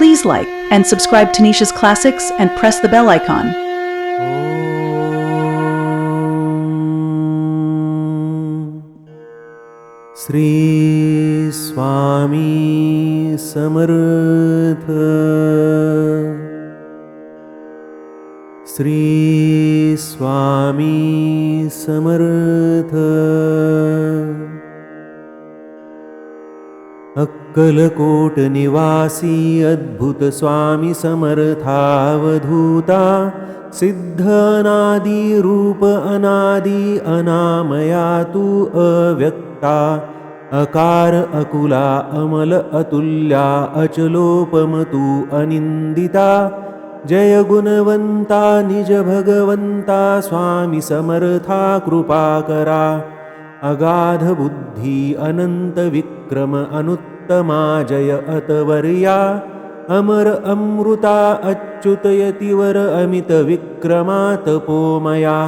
Please like and subscribe to Nisha's Classics and press the bell icon. Shri Swami Samarth Shri Swami Samarth Akkalkot निवासी अद्भुत स्वामी समर्थावधूता सिद्ध अनादि अनामया तु अव्यक्ता अकार अकुला अमल अतुल्या अचलोपमतु अनिन्दिता जय गुणवन्ता निज भगवन्ता स्वामी समर्था कृपाकरा अगाधबुद्धि अनन्तविक्रम अनुत्तमा जय अतवर्या अमर अमृता अच्युतयतिवर अमितविक्रमा तपोमया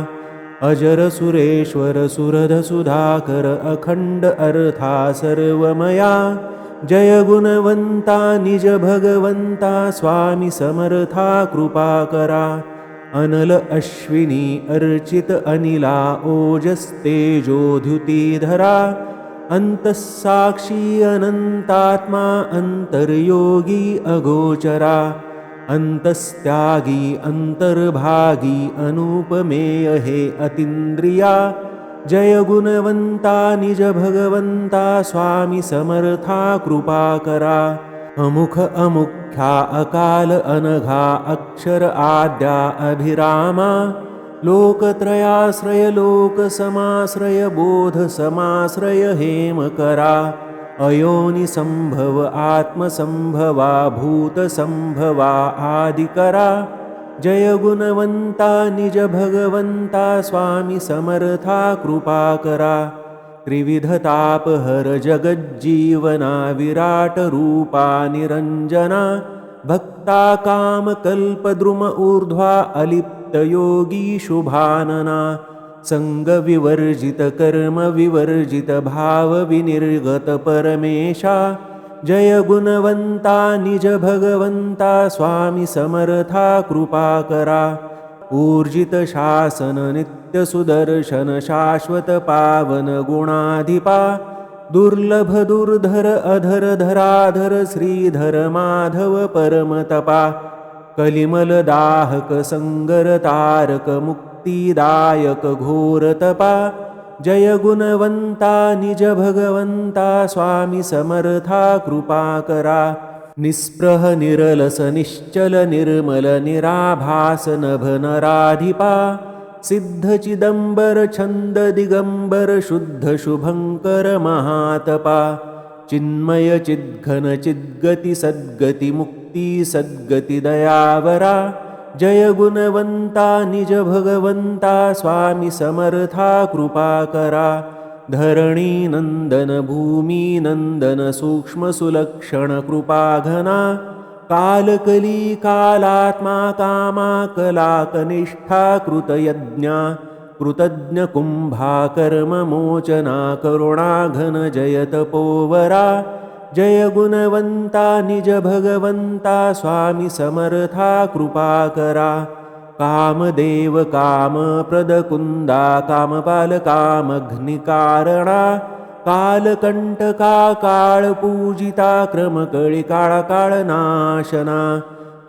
अजर सुरेश्वर सुरधसुधाकर अखण्ड अर्था सर्वमया। जय गुणवन्ता निज भगवन्ता स्वामी समर्था कृपाकरा अनल अश्विनी अर्चित अनिला ओजस्तेजोद्युतिधरा अन्तः साक्षी अनन्तात्मा अन्तर्योगी अगोचरा अन्तस्त्यागी अन्तर्भागी अनुपमेय हे अतीन्द्रिया जय भगवन्ता स्वामी समर्था कृपाकरा अमुख अमुख्या अकाल अनघा अक्षर आद्या अभिरामा लोकत्रयाश्रय लोकसमाश्रय बोधसमाश्रय हेमकरा अयोनिसम्भव आत्मसम्भवा भूतसम्भवा आदिकरा। जय गुणवन्ता निज स्वामी समर्था कृपाकरा। त्रिविधतापहर जगज्जीवना विराटरूपा निरञ्जना। भक्ता कामकल्पद्रुम ऊर्ध्वा अलिप्तयोगी शुभानना सङ्गविवर्जितकर्मविवर्जितभावविनिर्गतपरमेशा जय गुणवन्ता निज भगवन्ता स्वामी समर्था कृपाकरा ऊर्जितशासन नित्यसुदर्शन शाश्वतपावनगुणाधिपा दुर्लभदुर्धर अधर धराधर श्रीधर माधव परमतपा कलिमलदाहक सङ्गरतारक मुक्तिदायक घोरतपा। जय गुणवन्ता निज भगवन्ता स्वामी समर्था कृपाकरा निःस्पृह निरलस निश्चल निर्मल निराभास नभनराधिपा सिद्धचिदम्बर छन्द दिगम्बर शुद्ध शुभङ्कर महातपा। चिन्मय चिद्घन चिद्गति सद्गति मुक्ति सद्गति दयावरा जय गुणवन्ता निज भगवन्ता स्वामी समर्था कृपाकरा धरणीनन्दन भूमिनन्दन सूक्ष्मसुलक्षणकृपाघना कालकली कालात्मा कामा कलाकनिष्ठा कृतयज्ञा कृतज्ञकुम्भाकर्ममोचना करुणाघन जयतपोवरा जय गुणवन्ता निज भगवन्ता स्वामी समर्था कृपाकरा। कामदेव कामप्रदकुन्दा कामपालकामघ्निकारणा कालकण्टका काळपूजिता क्रमकळिकाळकाळनाशना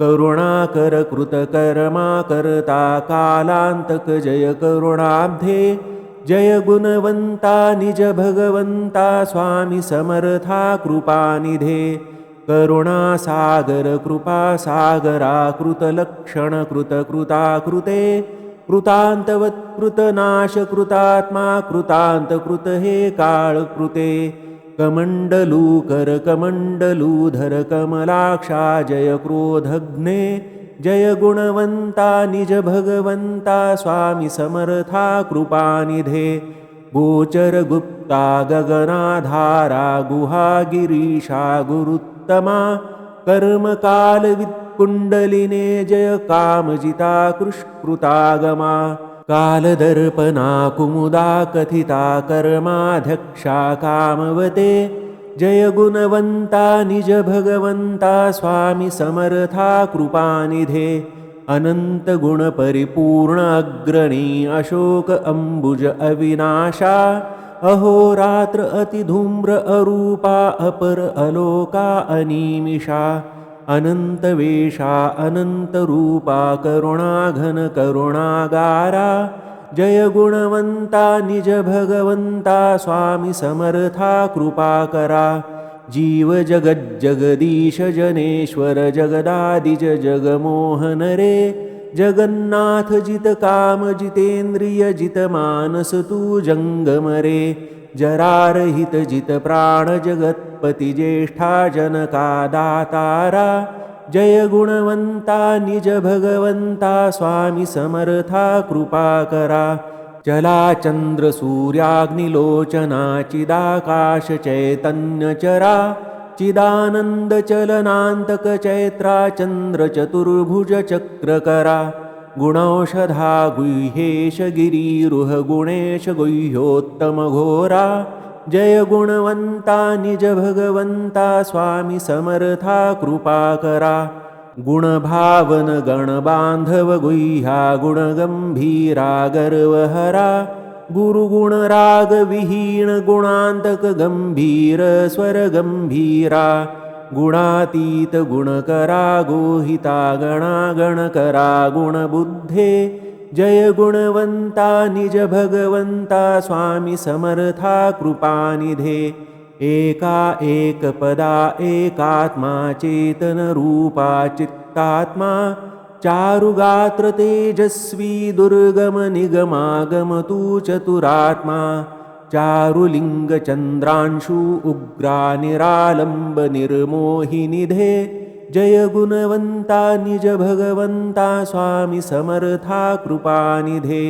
करुणाकर कृतकर्मा कर्ता कालान्तक जय करुणाब्धे जय गुणवन्ता निज भगवन्ता स्वामी समर्था कृपानिधे। करुणासागर कृपासागरा कृतलक्षणकृतकृताकृते कृतान्तवत्कृतनाशकृतात्मा कृतान्तकृत हे काळकृते कमण्डलूकर कमण्डलूधर कमलाक्षा जय गुणवन्ता निज भगवन्ता स्वामी समर्था कृपानिधे गोचरगुप्ता गगनाधारा गुहागिरीशा गुरुत्तमा कर्मकालवित्कुण्डलिने जय कामजिता कृष्कृतागमा कालदर्पणा कुमुदा कथिता कर्माध्यक्षा कामवते जय गुणवन्ता निज भगवन्ता स्वामी समर्था कृपानिधे अनन्तगुणपरिपूर्ण अग्रणी अशोक अम्बुज अविनाशा अहोरात्र अतिधूम्र अरूपा अपर अलोका अनीमिषा अनन्तवेषा अनन्तरूपा करुणाघन करुणागारा जय गुणवन्ता निज भगवन्ता स्वामी समर्था कृपाकरा जीव जगज्जगदीश जनेश्वर जगदादिज जगमोहन रे। जगन्नाथ जित काम जितेन्द्रिय जित मानस तू जङ्गम रे। जरारहित जित प्राण जगत्पति ज्येष्ठा जनका दातारा जय गुणवन्ता निज भगवन्ता स्वामी समर्था कृपाकरा। चलाचन्द्रसूर्याग्निलोचना चिदाकाशचैतन्यचरा चिदानन्दचलनान्तकचैत्रा चन्द्रचतुर्भुजचक्रकरा गुणौषधा गुह्येश गिरिरुह गुणेश गुह्योत्तमघोरा जय गुणवन्ता निज भगवन्ता स्वामी समर्था कृपाकरा गुणभावन गणबान्धव गुह्या गुणगम्भीरा गर्वहरा गुरुगुणरागविहीन गुणान्तक गम्भीर स्वरगम्भीरा गुणातीत गुणकरा गोहिता गणागणकरा गुणबुद्धे जय गुणवन्ता निज भगवन्ता स्वामी समर्था कृपानिधे। एका एकपदा एकात्मा चेतनरूपा चित्तात्मा। चारुगात्र तेजस्वी दुर्गमनिगमागमतु चतुरात्मा चारुलिङ्गचन्द्रांशु उग्रा निरालम्बनिर्मोहिनिधे जय गुणवन्ता निज भगवन्ता स्वामी समर्था कृपानिधे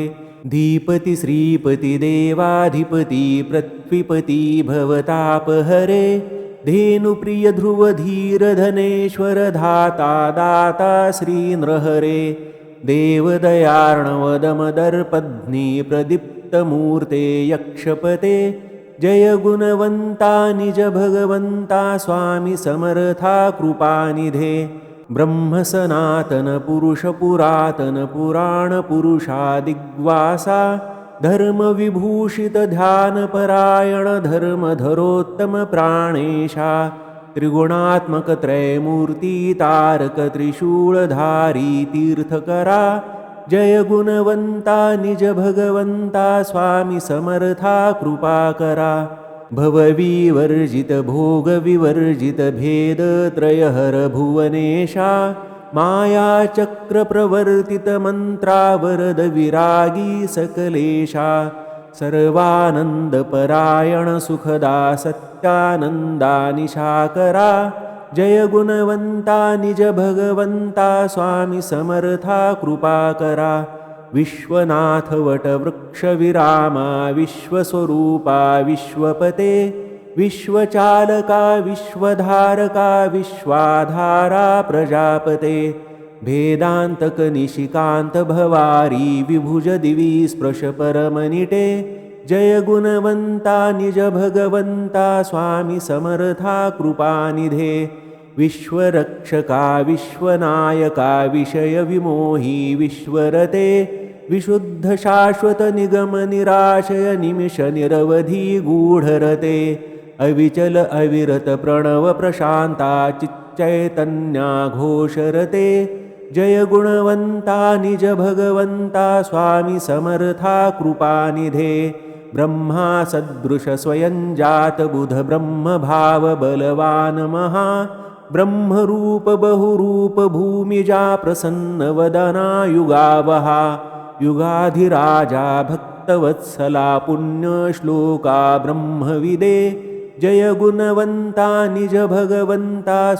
धीपति श्रीपति देवाधिपति पृथ्वीपति भवतापहरे धेनुप्रिय ध्रुवधीरधनेश्वर धाता दाता श्रीनृहरे देवदयार्णवदमदर्पध्नि प्रदीप्तमूर्ते यक्षपते जय गुणवन्ता निज भगवन्ता स्वामी समर्था कृपानिधे। ब्रह्मसनातनपुरुषपुरातनपुराणपुरुषादिग्वासा धर्मविभूषितध्यानपरायणधर्मधरोत्तमप्राणेशा त्रिगुणात्मकत्रयमूर्तितारकत्रिशूलधारी तीर्थकरा जय गुणवन्ता निज भगवन्ता स्वामी समर्था कृपाकरा। भवविवर्जितभोगविवर्जितभेदत्रयहर भुवनेशा मायाचक्रप्रवर्तितमन्त्रावरदविरागी सकलेशा सर्वानन्दपरायणसुखदा सत्यानन्दा निशाकरा जय गुणवन्ता निज भगवन्ता स्वामी समर्था कृपाकरा विश्वनाथवटवृक्षविरामा विश्वस्वरूपा विश्वपते विश्वचालका विश्वधारका विश्वाधारा प्रजापते भेदान्तकनिशिकान्तभवारी विभुजदिवि स्पृश परमनिटे जय गुणवन्ता निज भगवन्ता स्वामी समर्था कृपानिधे विश्वरक्षका विश्वनायका विषयविमोही विश्वरते विशुद्धशाश्वतनिगमनिराशय निमिषनिरवधि गूढरते अविचल अविरत प्रणवप्रशान्ता चिच्चैतन्याघोषरते जय गुणवन्ता निज भगवन्ता स्वामी समर्था कृपानिधे ब्रह्मा सदृश स्वयं जातबुधब्रह्मभावबलवान् महा ब्रह्मरूप बहुरूप भूमिजा प्रसन्नवदनायुगावहा। युगाधिराजा भक्तवत्सला पुण्यश्लोका ब्रह्मविदे। जय गुणवन्ता निज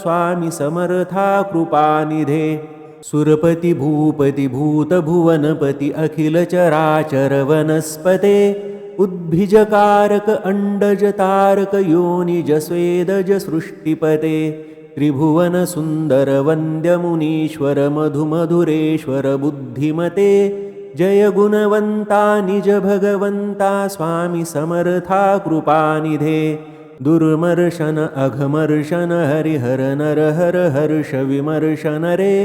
स्वामी समर्था कृपानिधे। सुरपति भूपति भूतभुवनपति अखिलचराचरवनस्पते। उद्भिजकारक अण्डजतारक योनिज स्वेदज सृष्टिपते त्रिभुवनसुन्दरवन्द्यमुनीश्वर बुद्धिमते जय गुणवन्ता निज भगवन्ता स्वामी समर्था कृपानिधे दुर्मर्शन अघमर्शन हरिहर नर हर हर्ष विमर्शन रे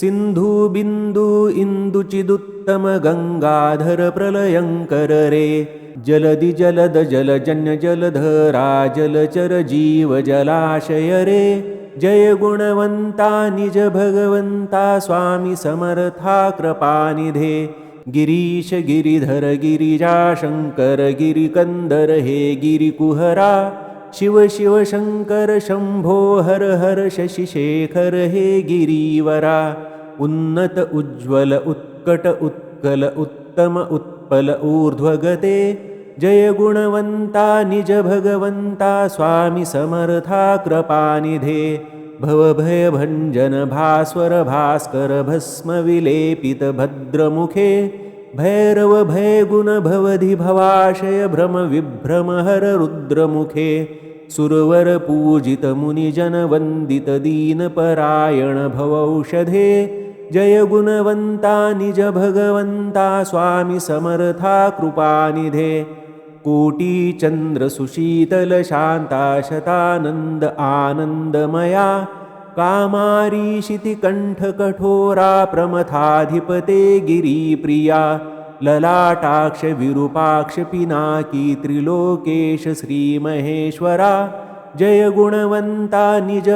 सिन्धुबिन्दु इन्दुचिदुत्तम गङ्गाधर प्रलयङ्कर रे जलदि जलद जलजन्य जलधरा जलचर जीव जलाशय रे जय गुणवन्ता निज भगवन्ता स्वामी समर्था कृपानिधे गिरीश गिरिधर गिरिजाशङ्कर गिरिकन्दर हे गिरिकुहरा शिव शिव शङ्कर शम्भो हर हर शशिशेखर हे गिरीवरा उन्नत उज्ज्वल उत्कट उत्कल उत्तम उत्पल ऊर्ध्वगते जय गुणवन्ता निज भगवन्ता स्वामी समर्था कृपानिधे भवभयभञ्जन भास्वर भास्कर भस्म विलेपित भद्रमुखे भैरव भयगुण भवधि भवाशय भ्रम विभ्रम हर रुद्रमुखे सुरवर पूजित मुनिजन वन्दित दीनपरायण भवौषधे जय गुणवन्ता निज भगवन्ता स्वामी समर्था कृपानिधे कोटिचन्द्रसुशीतल शान्ता शतानन्द आनन्दमया कामारीशितिकण्ठकठोरा प्रमथाधिपते गिरिप्रिया ललाटाक्ष विरूपाक्ष पिनाकी त्रिलोकेश श्रीमहेश्वरा जय गुणवन्ता निज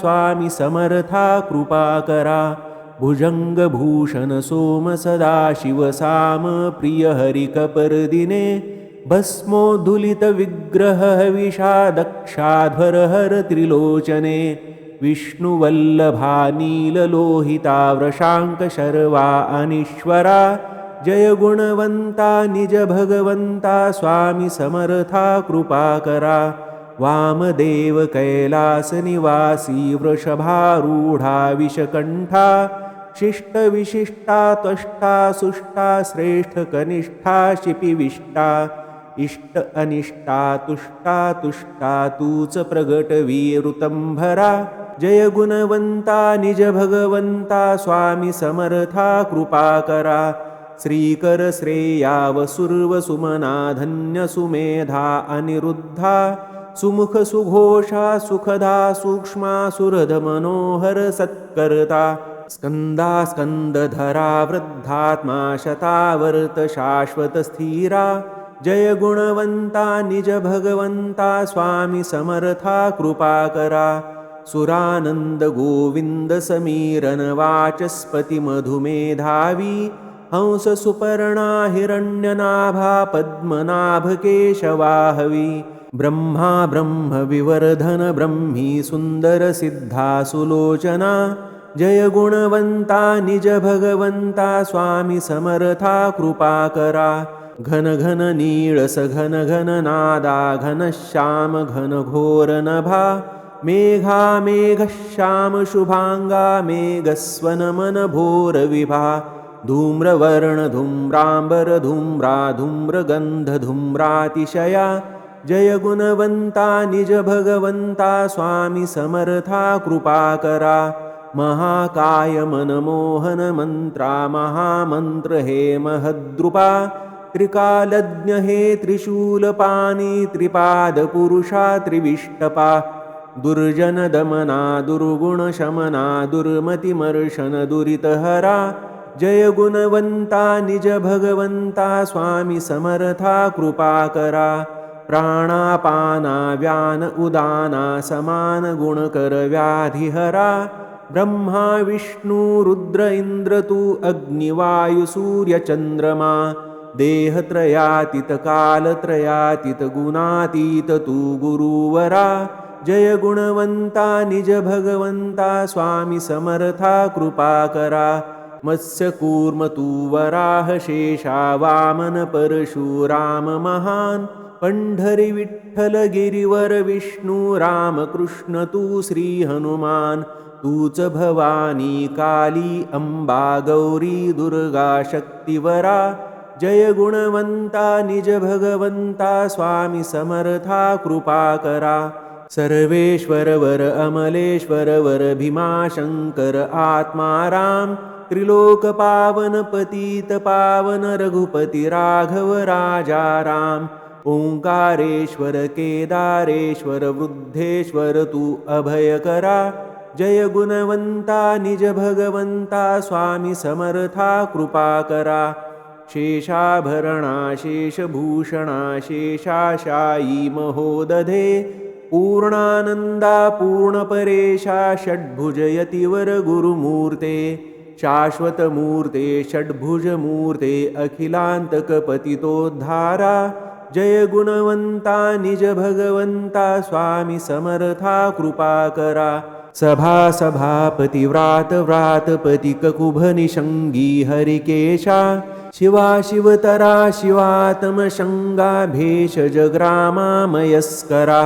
स्वामी समर्था कृपाकरा भुजङ्गभूषण सोम सदाशिवसाम प्रियहरिकपर्दिने भस्मोद्धुलितविग्रह विषा दक्षाध्वर हर त्रिलोचने विष्णुवल्लभा नीललोहिता वृषाङ्कशर्वा अनीश्वरा जय गुणवन्ता निज स्वामी समर्था कृपाकरा वामदेव कैलासनिवासी वृषभारूढा विषकण्ठा शिष्टविशिष्टा त्वष्टा सुष्टा श्रेष्ठकनिष्ठा शिपिविष्टा इष्ट अनिष्टा तुष्टा तुष्टा तूच प्रगटवीरुतम्भरा जय गुणवन्ता निज स्वामी समर्था कृपाकरा श्रीकर श्रेया वसुर्वसुमना धन्यसुमेधा अनिरुद्धा सुमुख सुघोषा सुखदा सूक्ष्मा सुरधमनोहर सत्कर्ता स्कन्दा स्कन्दधरा वृद्धात्मा शतावर्त शाश्वतस्थिरा जय गुणवन्ता निज भगवन्ता स्वामी समर्था कृपाकरा सुरानन्दगोविन्दसमीरनवाचस्पतिमधुमेधावी हंससुपर्णा हिरण्यनाभा पद्मनाभकेशवाहवी ब्रह्मा ब्रह्मविवर्धन ब्रह्मी सुन्दरसिद्धा सुलोचना जय गुणवन्ता निज भगवन्ता स्वामी समर्था कृपाकरा घन घन नीळस घन घन नादा घनश्याम घन घोरनभा मेघा मेघश्याम शुभाङ्गा मेघस्वनमन भोरविभा धूम्रवर्ण धूम्राम्बर धूम्रा धूम्रगन्ध धूम्रातिशया। जय गुणवन्ता निज भगवन्ता स्वामी समर्था कृपाकरा महाकाय मनमोहन मन्त्रा महामन्त्र हे महद्रुपा त्रिकालज्ञ हे त्रिशूलपाणि त्रिपादपुरुषा त्रिविष्टपा दुर्जनदमना दुर्गुणशमना दुर्मतिमर्शन दुरितहरा जय गुणवन्ता निज भगवन्ता स्वामी समर्था कृपाकरा प्राणापाना व्यान उदाना समानगुणकरव्याधिहरा ब्रह्मा विष्णुरुद्र इन्द्र तु अग्निवायुसूर्यचन्द्रमा देहत्रयातीतकालत्रयातीतगुणातीत तु गुरुवरा जय गुणवन्ता निज भगवन्ता स्वामी समर्था कृपाकरा मत्स्यकूर्मतु वराहशेषा वामन परशुराम महान् पण्ढरि विठ्ठल गिरिवर विष्णु रामकृष्ण तु श्रीहनुमान् तू च भवानी काली अम्बा गौरी दुर्गा शक्तिवरा जय गुणवन्ता निज भगवन्ता स्वामी समर्था कृपाकरा सर्वेश्वर वर अमलेश्वर वर भीमाशङ्कर आत्मा राम त्रिलोकपावन पतित पावन रघुपति राघव राजा राम। ओङ्कारेश्वर केदारेश्वर वृद्धेश्वर तु अभयकरा जय गुणवन्ता निज भगवन्ता स्वामी समर्था कृपाकरा शेषाभरणा शेषभूषणा शेषाशायी महोदधे पूर्णानन्दा पूर्णपरेशा षड्भुजयतिवरगुरुमूर्ते शाश्वतमूर्ते षड्भुजमूर्ते अखिलान्तकपतितोद्धारा जय गुणवन्ता निज भगवन्ता स्वामी समर्था कृपाकरा सभा सभापति व्रात व्रातपति ककुभनिषङ्गी हरिकेशा शिवा शिवतरा शिवातमशङ्गा भेषजग्रामामयस्करा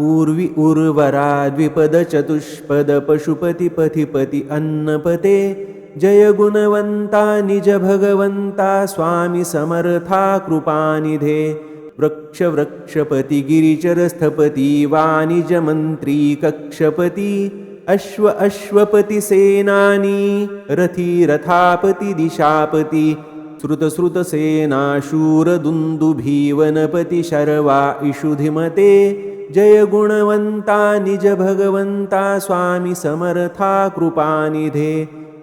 उर्वि उर्वरा द्विपदचतुष्पद पशुपतिपथिपति अन्नपते। जय गुणवन्ता निज भगवन्ता स्वामी समर्था कृपानिधे वृक्षवृक्षपति गिरिचरस्थपति वाणिजमन्त्री कक्षपति अश्व अश्वपति सेनानी रथी रथापति दिशापति श्रुतश्रुतसेना शूरदुन्दुभीवनपति शर्वा इषुधिमते जय गुणवन्ता निज भगवन्ता स्वामी समर्था कृपानिधे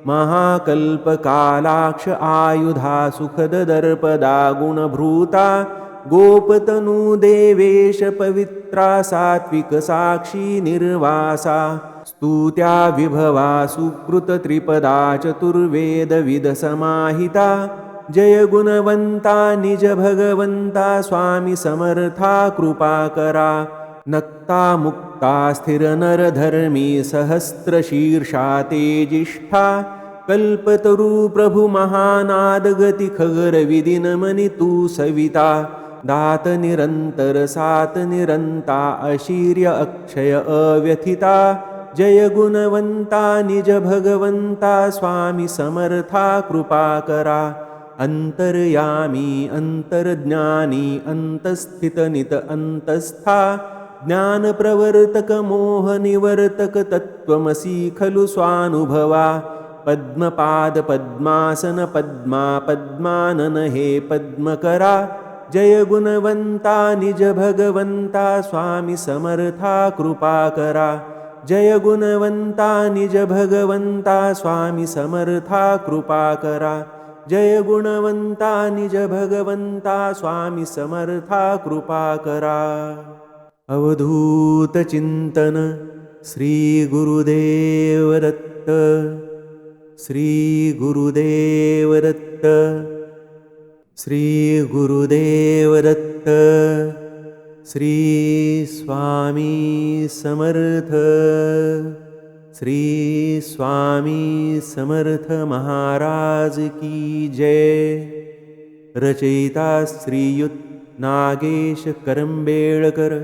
महाकल्पकालाक्ष आयुधा सुखददर्पदा गुणभृता गोपतनुदेवेश पवित्रा सात्विकसाक्षी निर्वासा स्तुत्या विभवा सुकृतत्रिपदा चतुर्वेदविदसमाहिता जय गुणवन्ता निज स्वामी समर्था कृपाकरा नक्ता मुक्ता स्थिरनरधर्मी सहस्रशीर्षा तेजिष्ठा कल्पतरु प्रभुमहानादगतिखगरविदिनमनितु सविता दात निरन्तर सात निरन्ता अशीर्य अक्षय अव्यथिता जय गुणवन्ता निज भगवन्ता स्वामी समर्था कृपाकरा अन्तर्यामी अन्तर्ज्ञानी अन्तस्थितनित अन्तस्था ज्ञानप्रवर्तकमोहनिवर्तकतत्त्वमसि खलु स्वानुभवा। पद्मपादपद्मासनपद्मा पद्मानन हे पद्मकरा जय गुणवन्ता निज भगवन्ता स्वामी समर्था कृपाकरा जय गुणवन्ता निज भगवन्ता स्वामी समर्था कृपाकरा जय गुणवन्ता निज भगवन्ता स्वामी समर्था कृपाकरा अवधूतचिन्तन श्रीगुरुदेवदत्त श्रीगुरुदेवदत्त श्रीगुरुदेवदत्त श्रीस्वामी समर्थ श्रीस्वामी समर्थ महाराज की जय। रचयिता श्रीयुत नागेश करम्बेळकर